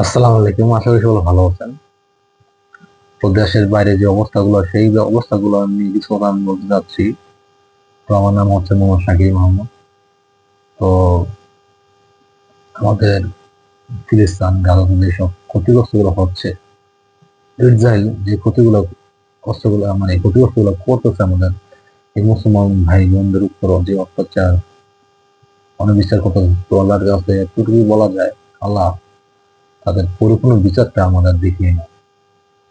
আসসালামু আলাইকুম, আশা করি সকলে ভালো আছেন। তো দেশের বাইরে যে অবস্থাগুলো, সেই অবস্থাগুলো আমি কিছু কথা আমি বলতে যাচ্ছি। তো আমার নাম হচ্ছে মোহাম্মদ শাকির মাহমুদ তো আমাদের ফিলিস্তান, গাজাতে যেসব ক্ষতিগ্রস্তগুলো হচ্ছে, ইসরায়েল যে ক্ষতিগুলো কষ্টগুলো মানে ক্ষতিগ্রস্তগুলো করতেছে আমাদের, এই মুসলমান ভাই বোনদের উপর যে অত্যাচার অনেক বিচার করতেছে, তো কাছে বলা যায়, আল্লাহ তাদের পরিপূর্ণ বিচারটা আমাদের দেখিয়ে না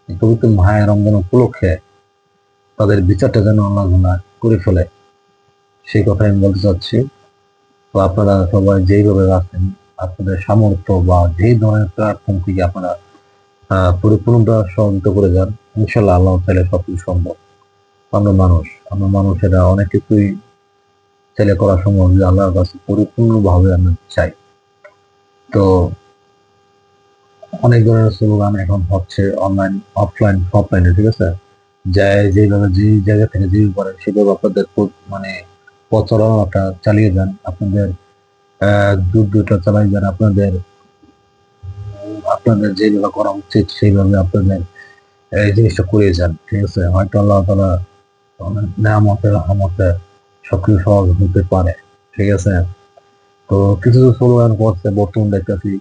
এই পবিত্র মায়ের রমজান উপলক্ষে তাদের বিচারটা যেন আল্লাহ গুনাহ করে ফেলে। সেই কথাই আমি বলতে চাচ্ছি। তো আপনারা সবাই যেইভাবে আছেন, আপনাদের সামর্থ্য বা যেই ধরনের প্ল্যাটফর্ম থেকে আপনারা পরিপূর্ণটা সহযোগিতা করে যান ইনশাল্লাহ আল্লাহ চাইলে সবকিছু সম্ভব। আমরা মানুষ, আমরা মানুষেরা অনেক কিছুই চাইলে করা সম্ভব যে আল্লাহর কাছে পরিপূর্ণভাবে আমরা চাই। তো অনেক ধরনের স্লোগান এখন হচ্ছে অনলাইন অফলাইন অফলাইনে ঠিক আছে? যে যেভাবে যে জায়গা থেকে যে করে সেভাবে আপনাদের মানে প্রচারণাটা চালিয়ে যান। আপনাদের যুদ্ধটা চালিয়ে যান। আপনাদের আপনাদের যেভাবে করা উচিত, সেইভাবে আপনাদের, এই জিনিসটা করে যান, ঠিক আছে? হয়তো আল্লাহ তালা নামতে রহমতে সক্রিয় সহজ হতে পারে, ঠিক আছে? তো কিছু কিছু স্লোগান করছে, বর্তমান দেখতেছি।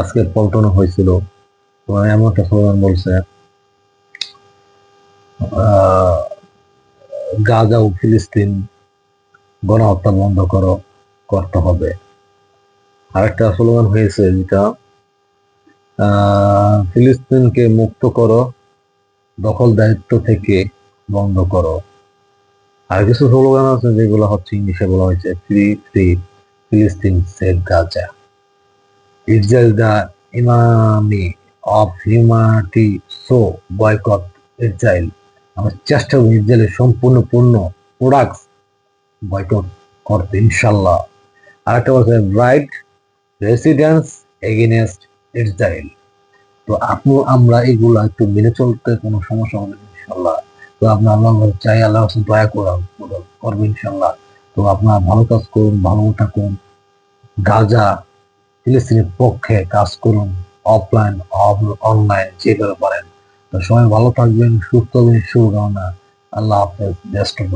আজকে পল্টন হয়েছিল। এমন একটা স্লোগান বলছে গাজা ও ফিলিস্তিন গণহত্যা বন্ধ করো, করতে হবে। আরেকটা স্লোগান হয়েছে যেটা ফিলিস্তিনকে মুক্ত করো দখল দায়িত্ব থেকে বন্ধ করো। আর কিছু স্লোগান আছে যেগুলো হচ্ছে ইংলিশে বলা হয়েছে ফ্রি ফ্রি ফিলিস্তিন save Gaza Israel the enemy of humanity so boycott Israel আমরা চেষ্টা করি ইসরায়েলের সম্পূর্ণ পূর্ণ প্রোডাক্ট বয়কট করতে ইনশাল্লাহ আর একটা বলছে, রাইট রেসিডেন্স এগেনস্ট ইসরায়েল তো আপনি, আমরা এগুলো একটু মেনে চলতে কোনো সমস্যা হবে ইনশাল্লাহ তো আপনার আল্লাহ চাই আল্লাহ দয়া করা করব ইনশাল্লাহ তো আপনার ভালো কাজ করুন, ভালো থাকুন। গাজা ফিলিস্তিনের পক্ষে কাজ করুন অফলাইন অনলাইন যেভাবে পারেন। তো সবাই ভালো থাকবেন, সুস্থ হবেন শুভকামনা। আল্লাহ হাফেজ বেস্ট অফ